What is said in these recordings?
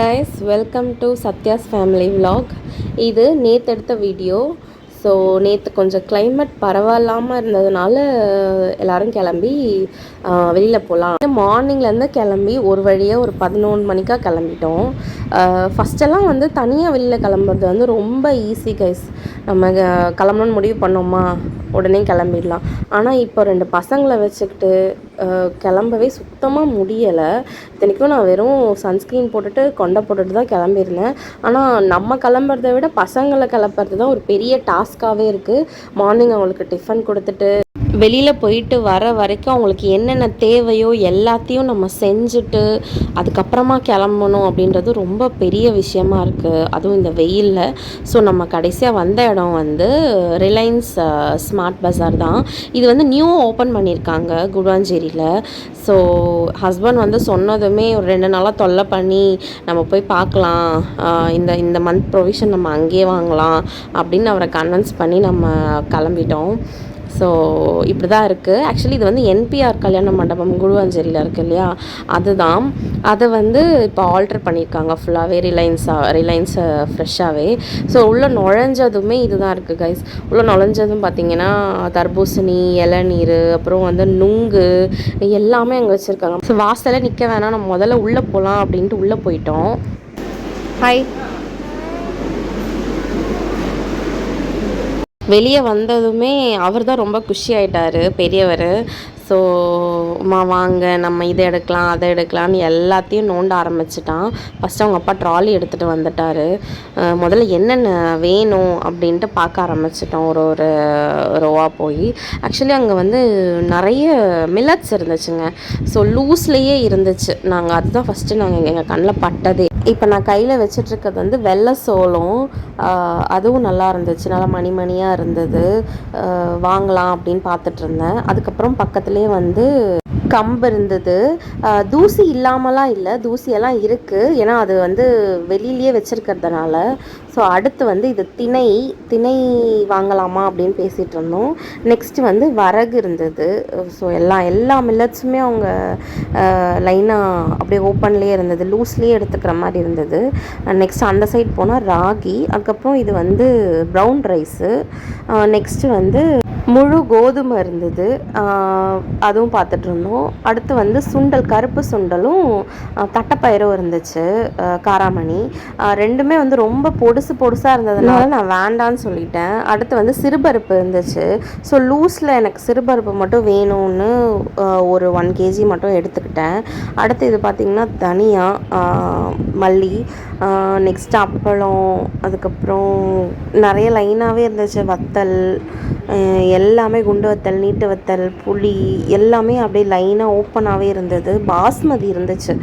Guys welcome to Sathya's family vlog இது நேற்று எடுத்த வீடியோ ஸோ நேற்று கொஞ்சம் கிளைமேட் பரவாயில்லாமல் இருந்ததுனால எல்லாரும் கிளம்பி வெளியில் போகலாம் மார்னிங்லேருந்து கிளம்பி ஒரு வழியாக ஒரு பதினொன்று மணிக்காக கிளம்பிட்டோம். ஃபஸ்ட்டெல்லாம் வந்து தனியாக வெளியில் கிளம்புறது வந்து ரொம்ப ஈஸி கைஸ் நம்ம கிளம்பணுன்னு கிளம்பணும்னு முடிவு பண்ணோமா? உடனே கிளம்பிடலாம். ஆனால் இப்போ ரெண்டு பசங்களை வச்சுக்கிட்டு கிளம்பவே சுத்தமாக முடியலை. இத்தனைக்கும் நான் வெறும் சன்ஸ்க்ரீன் போட்டுட்டு கொண்டை போட்டுட்டு தான் கிளம்பியிருந்தேன். ஆனால் நம்ம கிளம்புறத விட பசங்களை கிளப்புறது தான் ஒரு பெரிய டாஸ்க்காகவே இருக்குது மார்னிங் அவங்களுக்கு டிஃபன் கொடுத்துட்டு வெளியில் போயிட்டு வர வரைக்கும் அவங்களுக்கு என்னென்ன தேவையோ எல்லாத்தையும் நம்ம செஞ்சுட்டு அதுக்கப்புறமா கிளம்பணும் அப்படின்றது ரொம்ப பெரிய விஷயமா இருக்குது அதுவும் இந்த வெயிலில். ஸோ நம்ம கடைசியாக வந்த இடம் வந்து ரிலையன்ஸ் ஸ்மார்ட் பஜார் தான். இது வந்து நியூ ஓப்பன் பண்ணியிருக்காங்க குடுவாஞ்சேரியில் ஸோ ஹஸ்பண்ட் வந்து சொன்னதுமே ஒரு ரெண்டு நாளாக தொல்லை பண்ணி நம்ம போய் பார்க்கலாம். இந்த இந்த மந்த் ப்ரொவிஷன் நம்ம அங்கேயே வாங்கலாம் அப்படின்னு அவரை கன்வின்ஸ் பண்ணி நம்ம கிளம்பிட்டோம். ஸோ இப்படி தான் இருக்குது ஆக்சுவலி இது வந்து என்பிஆர் கல்யாண மண்டபம் குழுவாஞ்சேரியில் இருக்குது இல்லையா? அதுதான். அதை வந்து இப்போ ஆல்டர் பண்ணியிருக்காங்க ஃபுல்லாகவே ரிலையன்ஸாக ரிலையன்ஸ் ஃப்ரெஷ்ஷாகவே ஸோ உள்ளே நுழைஞ்சதுமே இதுதான் இருக்குது கைஸ் உள்ளே நுழைஞ்சதும் பார்த்தீங்கன்னா தர்பூசணி இளநீர் அப்புறம் வந்து நுங்கு எல்லாமே அங்கே வச்சுருக்காங்க. ஸோ வாசலில் நிற்க வேணாம். நம்ம முதல்ல உள்ளே போகலாம் அப்படின்ட்டு உள்ளே போயிட்டோம். ஹாய் வெளியே வந்ததுமே அவர் தான் ரொம்ப குஷி ஆயிட்டாரு பெரியவர். ஸோ அம்மா வாங்க நம்ம இதை எடுக்கலாம் அதை எடுக்கலாம்னு எல்லாத்தையும் நோண்ட ஆரம்பிச்சிட்டான். ஃபஸ்ட்டு அவங்க அப்பா ட்ராலி எடுத்துகிட்டு வந்துட்டார். முதல்ல என்னென்ன வேணும் அப்படின்ட்டு பார்க்க ஆரம்பிச்சிட்டோம் ஒரு ஒரு ரோவா போய். ஆக்சுவலி அங்கே வந்து நிறைய மில்லட்ஸ் இருந்துச்சுங்க. ஸோ லூஸ்லேயே இருந்துச்சு. நாங்கள் அதுதான் ஃபஸ்ட்டு நாங்கள் எங்கள் கண்ணில் பட்டதே. இப்போ நான் கையில் வச்சிட்ருக்கிறது வந்து வெள்ளை சோளம் அதுவும் நல்லா இருந்துச்சு. நல்லா மணி மணியாக இருந்தது வாங்கலாம் அப்படின்னு பார்த்துட்டு இருந்தேன். அதுக்கப்புறம் பக்கத்துலேயே வந்து கம்பு இருந்தது. தூசி இல்லாமலாம் இல்லை. தூசியெல்லாம் இருக்குது ஏன்னா அது வந்து வெளியிலேயே வச்சுருக்கிறதுனால. ஸோ அடுத்து வந்து இது திணை திணை வாங்கலாமா அப்படின்னு பேசிகிட்டு இருந்தோம். நெக்ஸ்ட்டு வந்து வரகு இருந்தது. ஸோ எல்லா எல்லா மில்லட்ஸுமே அவங்க லைனாக அப்படியே ஓப்பன்லேயே இருந்தது. லூஸ்லேயே எடுத்துக்கிற மாதிரி இருந்தது. நெக்ஸ்ட் அந்த சைட் போனால் ராகி. அதுக்கப்புறம் இது வந்து ப்ரௌன் ரைஸு நெக்ஸ்ட்டு வந்து முழு கோதுமை இருந்தது. அதுவும் பார்த்துட்டு இருந்தோம். அடுத்து வந்து சுண்டல் கருப்பு சுண்டலும் தட்டைப்பயிரும் இருந்துச்சு. காராமணி. ரெண்டுமே வந்து ரொம்ப பொடுசு பொடுசாக இருந்ததுனால நான் வேண்டான்னு சொல்லிட்டேன். அடுத்து வந்து சிறுபருப்பு இருந்துச்சு. ஸோ லூஸில் எனக்கு சிறுபருப்பு மட்டும் வேணும்னு ஒரு ஒன் கேஜி மட்டும் எடுத்துக்கிட்டேன். அடுத்து இது பார்த்திங்கன்னா தனியா ஆஹ் மல்லி நெக்ஸ்ட் அப்பளம் அதுக்கப்புறம் நிறைய லைனாகவே இருந்துச்சு வத்தல் எல்லாமே குண்டு வத்தல் நீட்டு வத்தல் புளி எல்லாமே அப்படியே லைனாக ஓப்பனாகவே இருந்தது. பாஸ்மதி இருந்துச்சு.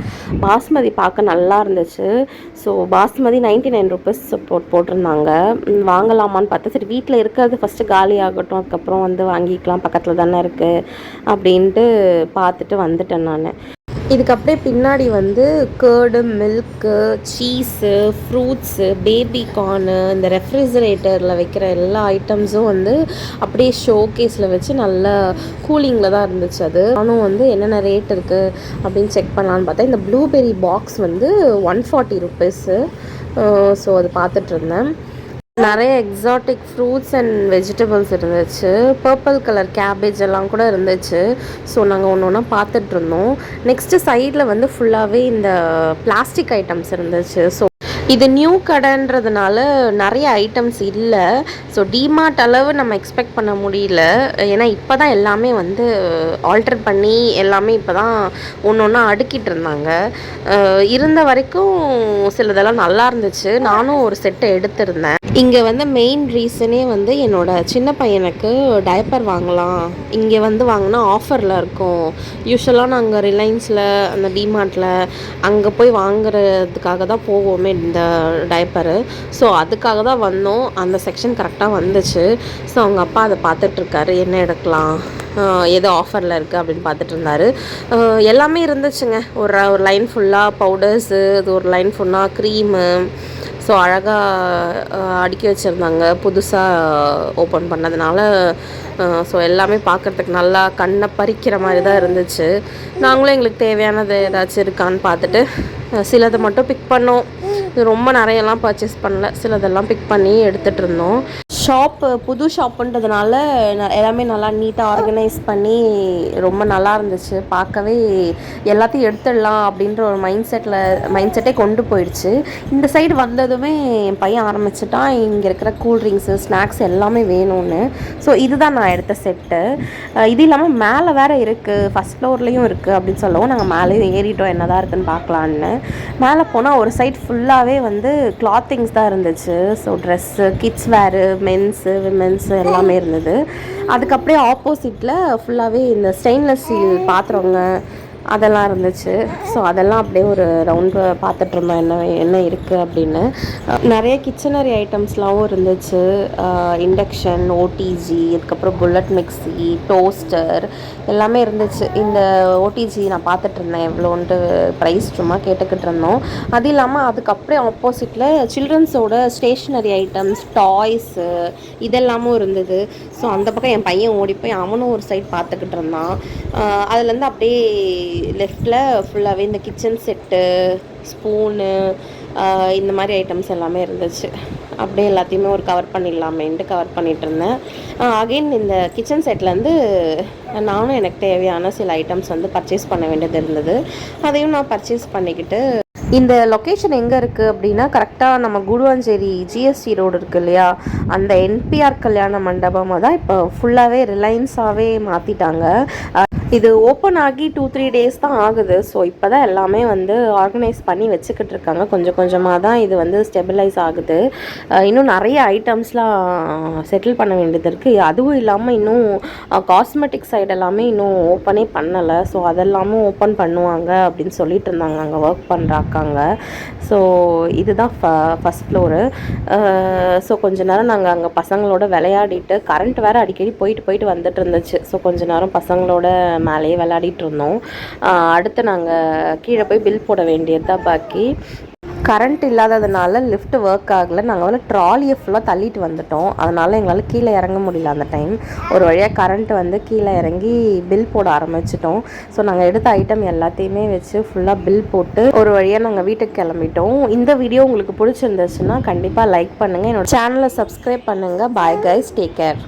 பாஸ்மதி பார்க்க நல்லா இருந்துச்சு. So basmati ninety nine rupees boat போட்டிருந்தாங்க. வாங்கலாமான்னு பார்த்தா சரி வீட்டில் இருக்கிறது ஃபஸ்ட்டு காலி ஆகட்டும் அதுக்கப்புறம் வந்து வாங்கிக்கலாம் பக்கத்தில் தானே இருக்குது அப்படின்ட்டு பார்த்துட்டு வந்துட்டேன் நான். இதுக்கு அப்படியே பின்னாடி வந்து curd milk cheese fruits baby corn இந்த ரெஃப்ரிஜரேட்டரில் வைக்கிற எல்லா ஐட்டம்ஸும் வந்து அப்படியே ஷோகேஸில் வச்சு நல்ல கூலிங்கில் தான் இருந்துச்சு அது. நானும் வந்து என்னென்ன ரேட் இருக்குது அப்படின்னு செக் பண்ணலான்னு பார்த்தா இந்த ப்ளூபெரி பாக்ஸ் வந்து ஒன் ஃபார்ட்டி ருபீஸு ஸோ அது பார்த்துட்ருந்தேன் நிறைய எக்ஸாட்டிக் ஃப்ரூட்ஸ் அண்ட் வெஜிடபிள்ஸ் இருந்துச்சு. பர்பிள் கலர் கேபேஜ் எல்லாம் கூட இருந்துச்சு. ஸோ நாங்கள் ஒன்று ஒன்றா பார்த்துட்டு இருந்தோம். நெக்ஸ்ட்டு சைடில் வந்து ஃபுல்லாகவே இந்த பிளாஸ்டிக் ஐட்டம்ஸ் இருந்துச்சு. ஸோ இது நியூ கடைன்றதுனால நிறைய ஐட்டம்ஸ் இல்லை. ஸோ டிமார்ட் அளவு நம்ம எக்ஸ்பெக்ட் பண்ண முடியல. ஏன்னா இப்போ தான் எல்லாமே வந்து ஆல்டர் பண்ணி எல்லாமே இப்போ தான் ஒன்று ஒன்றா அடுக்கிட்டு இருந்தாங்க. இருந்த வரைக்கும் சிலதெல்லாம் நல்லா இருந்துச்சு. நானும் ஒரு செட்டை எடுத்திருந்தேன். இங்கே வந்து மெயின் ரீசனே வந்து என்னோட சின்ன பையனுக்கு டயப்பர் வாங்கலாம். இங்கே வந்து வாங்கினா ஆஃபரில் இருக்கும். யூஸ்வலாக நாங்கள் ரிலையன்ஸில் அந்த டிமார்ட்டில் அங்கே போய் வாங்குறதுக்காக தான் போவோமே இந்த டயப்பரு ஸோ அதுக்காக தான் வந்தோம். அந்த செக்ஷன் கரெக்டாக வந்துச்சு. ஸோ அவங்க அப்பா அதை பார்த்துட்ருக்காரு என்ன எடுக்கலாம்? எது ஆஃபரில் இருக்குது அப்படின்னு பார்த்துட்டு இருந்தாரு. எல்லாமே இருந்துச்சுங்க. ஒரு ஒரு லைன் ஃபுல்லாக பவுடர்ஸு அது ஒரு லைன் ஃபுல்லாக க்ரீமு ஸோ அழகாக அடுக்கி வச்சுருந்தாங்க. புதுசாக ஓப்பன் பண்ணதுனால ஸோ எல்லாமே பார்க்குறதுக்கு நல்லா கண்ணை பறிக்கிற மாதிரி தான் இருந்துச்சு. நாங்களும் எங்களுக்கு தேவையானது ஏதாச்சும் இருக்கான்னு பார்த்துட்டு சிலதை மட்டும் பிக் பண்ணோம். ரொம்ப நிறையெல்லாம் பர்ச்சேஸ் பண்ணல. சிலதெல்லாம் பிக் பண்ணி எடுத்துகிட்டு இருந்தோம். ஷாப்பு புது ஷாப்புன்றதுனால ந- எல்லாமே நல்லா நீட்டாக ஆர்கனைஸ் பண்ணி ரொம்ப நல்லா இருந்துச்சு. பார்க்கவே எல்லாத்தையும் எடுத்துடலாம் அப்படின்ற ஒரு மைண்ட் செட்டில் மைண்ட் செட்டே கொண்டு போயிடுச்சு. இந்த சைடு வந்ததுமே என் பையன் ஆரம்பிச்சிட்டான். இங்கே இருக்கிற கூல்ட்ரிங்க்ஸு ஸ்நாக்ஸ் எல்லாமே வேணும்னு. ஸோ இதுதான் நான் எடுத்த செட்டு இது இல்லாமல் மேலே வேறு இருக்குது ஃபஸ்ட் ஃப்ளோர்லேயும் இருக்குது அப்படின்னு சொல்லவும் நாங்கள் மேலேயும் ஏறிட்டோம். என்னதான் இருக்குன்னு பார்க்கலான்னு. மேலே போனால் ஒரு சைட் ஃபுல்லாகவே வந்து கிளாத்திங்ஸ் தான் இருந்துச்சு. ஸோ ட்ரெஸ்ஸு கிட்ஸ் வேரு மென்ஸு விமென்ஸு எல்லாமே இருந்தது. அதுக்கப்புறம் ஆப்போசிட்டில் ஃபுல்லாகவே இந்த ஸ்டெயின்லெஸ் ஸ்டீல் பாத்திரங்க அதெல்லாம் இருந்துச்சு. ஸோ அதெல்லாம் அப்படியே ஒரு ரவுண்டு பார்த்துட்ருந்தோம் என்ன என்ன இருக்குது அப்படின்னு. நிறைய கிச்சனரி ஐட்டம்ஸ்லாவும் இருந்துச்சு. இண்டக்ஷன் ஓடிஜி அதுக்கப்புறம் புல்லட் மிக்ஸி டோஸ்டர் எல்லாமே இருந்துச்சு. இந்த ஓடிஜி நான் பார்த்துட்டு இருந்தேன். எவ்வளோன்ட்டு ப்ரைஸ் சும்மா கேட்டுக்கிட்டு இருந்தோம். அது இல்லாமல் அதுக்கப்புறம் ஆப்போசிட்டில் சில்ட்ரன்ஸோட ஸ்டேஷ்னரி ஐட்டம்ஸ் டாய்ஸு இதெல்லாமும் இருந்தது. ஸோ அந்த பக்கம் என் பையன் ஓடி போய் அவனும் ஒரு சைட் பார்த்துக்கிட்டு இருந்தான். அதுலேருந்து அப்படியே லெஃப்டில் ஃபுல்லாகவே இந்த கிச்சன் செட்டு ஸ்பூனு இந்த மாதிரி ஐட்டம்ஸ் எல்லாமே இருந்துச்சு. அப்படியே எல்லாத்தையுமே ஒரு கவர் பண்ணிடலாமேன்ட்டு கவர் பண்ணிகிட்டு இருந்தேன் அகைன் இந்த கிச்சன் செட்லேருந்து நானும் எனக்கு தேவையான சில ஐட்டம்ஸ் வந்து பர்ச்சேஸ் பண்ண வேண்டியது இருந்தது. அதையும் நான் பர்ச்சேஸ் பண்ணிக்கிட்டு இந்த லொக்கேஷன் எங்கே இருக்குது அப்படின்னா கரெக்டாக நம்ம குடுவாஞ்சேரி ஜிஎஸ்டி ரோடு இருக்கு இல்லையா? அந்த என்பிஆர் கல்யாண மண்டபமாக தான் இப்போ ஃபுல்லாகவே ரிலையன்ஸாகவே மாற்றிட்டாங்க இது ஓப்பன் ஆகி டூ த்ரீ டேஸ் தான் ஆகுது. ஸோ இப்போ தான் எல்லாமே வந்து ஆர்கனைஸ் பண்ணி வச்சுக்கிட்டு இருக்காங்க. கொஞ்சம் கொஞ்சமாக தான் இது வந்து ஸ்டெபிலைஸ் ஆகுது. இன்னும் நிறைய ஐட்டம்ஸ்லாம் செட்டில் பண்ண வேண்டியது இருக்குது அதுவும் இல்லாமல் இன்னும் காஸ்மெட்டிக் சைடு எல்லாமே இன்னும் ஓப்பனே பண்ணலை. ஸோ அதெல்லாமும் ஓப்பன் பண்ணுவாங்க அப்படின்னு சொல்லிட்டு இருந்தாங்க. அங்கே ஒர்க் பண்ணுறாக்காங்க ஸோ இதுதான் ஃப ஃபஸ்ட் ஃப்ளோரு ஸோ கொஞ்ச நேரம் நாங்கள் அங்கே பசங்களோட விளையாடிட்டு கரண்ட் வேறு அடிக்கடி போயிட்டு போயிட்டு வந்துட்டு இருந்துச்சு. ஸோ கொஞ்ச நேரம் பசங்களோட மேலேயே விளையாடிட்டு இருந்தோம் அடுத்து நாங்கள் கீழே போய் பில் போட வேண்டியது தான் பாக்கி. கரண்ட் இல்லாததுனால லிஃப்ட் ஒர்க் ஆகலை. நாங்கள் வந்து ட்ராலியை ஃபுல்லாக தள்ளிட்டு வந்துட்டோம். அதனால் எங்களால் கீழே இறங்க முடியல அந்த டைம் ஒரு வழியாக கரண்ட் வந்து கீழே இறங்கி பில் போட ஆரம்பிச்சிட்டோம். ஸோ நாங்கள் எடுத்த ஐட்டம் எல்லாத்தையுமே வச்சு ஃபுல்லாக பில் போட்டு ஒரு வழியாக நாங்கள் வீட்டுக்கு கிளம்பிட்டோம். இந்த வீடியோ உங்களுக்கு பிடிச்சிருந்துச்சுன்னா கண்டிப்பாக லைக் பண்ணுங்கள் என்னோட சேனலை சப்ஸ்கிரைப் பண்ணுங்கள் பாய் கைஸ் டேக் கேர்